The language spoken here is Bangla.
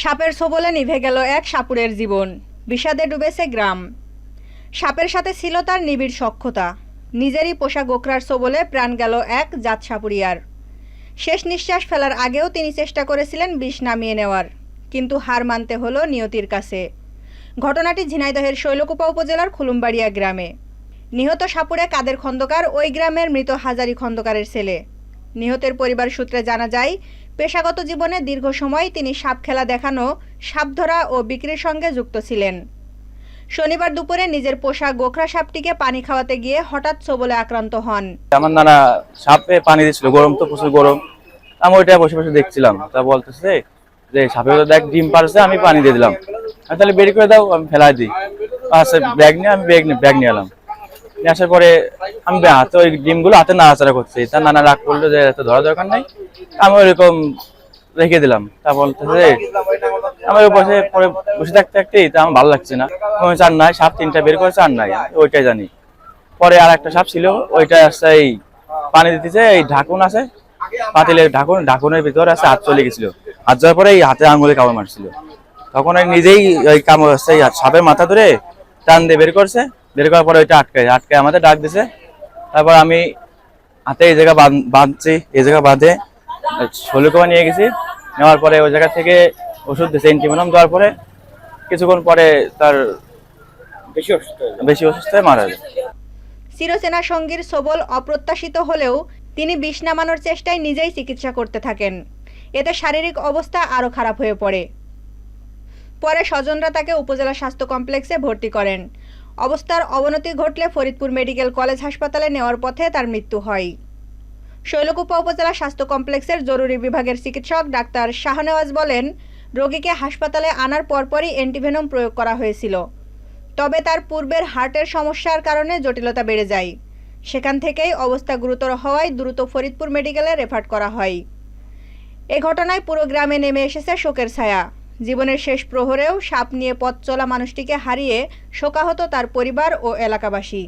সাপের ছোবলে নিভে গেল এক সাপুরের জীবন। বিষাদে ডুবেছে গ্রাম। সাপের সাথে ছিল তার নিবিড় সক্ষতা নিজেরই পোষা গোখরার ছোবলে প্রাণ গেল এক জাত সাপুরিয়ার। শেষ নিঃশ্বাস ফেলার আগেও তিনি চেষ্টা করেছিলেন বিষ নামিয়ে নেওয়ার, কিন্তু হার মানতে হলো নিয়তির কাছে। ঘটনাটি ঝিনাইদহের শৈলকুপা উপজেলার খুলুমবাড়িয়া গ্রামে। নিহত সাপুরে কাদের খন্দকার? ওই গ্রামের মৃত হাজারি খন্দকারের ছেলে। নিহতের পরিবার সূত্রে জানা যায়, পেশাগত জীবনে দীর্ঘ সময় তিনি সাপ খেলা দেখানো, সাপ ধরা ও বিক্রির সঙ্গে যুক্ত ছিলেন। শনিবার দুপুরে নিজের পোষা গোখরা সাপটিকে পানি খাওয়াতে গিয়ে হঠাৎ সবলে আক্রান্ত হন। আমার নানা সাপে পানি দিচ্ছিল, গরম তো প্রচুর গরম। আমি ওইটা বসে বসে দেখছিলাম, তা বলতেছে যে সাপে দেখ ডিম পারছে, আমি পানি দিয়ে দিলাম। আমি তাহলে বের করে দাও, আমি ফেলাই দিই। আচ্ছা ব্যাগ নিয়ে, আমি ব্যাগ নিয়ে ব্যাগ নিয়ে এলাম। নিয়ে আসার পরে আমি হাতে ওই ডিমগুলো হাতে নাড়াচাড়া করছি। তার নানা রাগ করল যে এত ধরা দরকার নাই। আমি ওইরকম রেখে দিলাম। তা বলতেছে আমার বসে পরে বসে থাকতে থাকতেই তা আমার ভালো লাগছে না। চার নাই, সাপ তিনটা বের করে চার নাই। ওইটাই জানি। পরে আর একটা সাপ ছিল, ওইটা আসছে এই পানি দিতেছে, এই ঢাকুন আছে। পাতিলের ঢাকুন, ঢাকুনের ভিতরে আছে হাত চলে গেছিল। হাত যাওয়ার পরে এই হাতে আঙুলে কামড় মারছিল। তখন নিজেই ওই কামড় সাপের মাথা ধরে টান দিয়ে বের করছে। বের করার পরে ওইটা আটকায় আটকায় আমাদের ডাক দিছে। তারপর আমি হাতে এই জায়গা বাঁধছি এই জায়গা বাঁধে ষোলকোয়া নিয়ে গেছি। নেওয়ার পরে ওই জায়গা থেকে ওষুধ দিয়েছে এন্টিমেনম দেওয়ার পরে কিছুক্ষণ পরে তার বেশি অসুস্থ বেশি অসুস্থ হয়ে মারা যায় চিরচেনা সঙ্গীর সবল অপ্রত্যাশিত হলেও তিনি বিষ নামানোর চেষ্টায় নিজেই চিকিৎসা করতে থাকেন। এতে শারীরিক অবস্থা আরও খারাপ হয়ে পড়ে। পরে স্বজনরা তাকে উপজেলা স্বাস্থ্য কমপ্লেক্সে ভর্তি করেন। অবস্থার অবনতি ঘটলে ফরিদপুর মেডিকেল কলেজ হাসপাতালে নেওয়ার পথে তার মৃত্যু হয়। শৈলকুপা উপজেলা স্বাস্থ্য কমপ্লেক্সের জরুরি বিভাগের চিকিৎসক ডাক্তার শাহনেওয়াজ বলেন, রোগীকে হাসপাতালে আনার পরপরই অ্যান্টিভেনম প্রয়োগ করা হয়েছিল। তবে তার পূর্বের হার্টের সমস্যার কারণে জটিলতা বেড়ে যায়। সেখান থেকেই অবস্থা গুরুতর হওয়ায় দ্রুত ফরিদপুর মেডিকেলে রেফার করা হয়। এ ঘটনায় পুরো গ্রামে নেমে এসেছে শোকের ছায়া। জীবনের শেষ প্রহরেও সাপ নিয়ে পথ চলা মানুষটিকে হারিয়ে শোকাহত তার পরিবার ও এলাকাবাসী।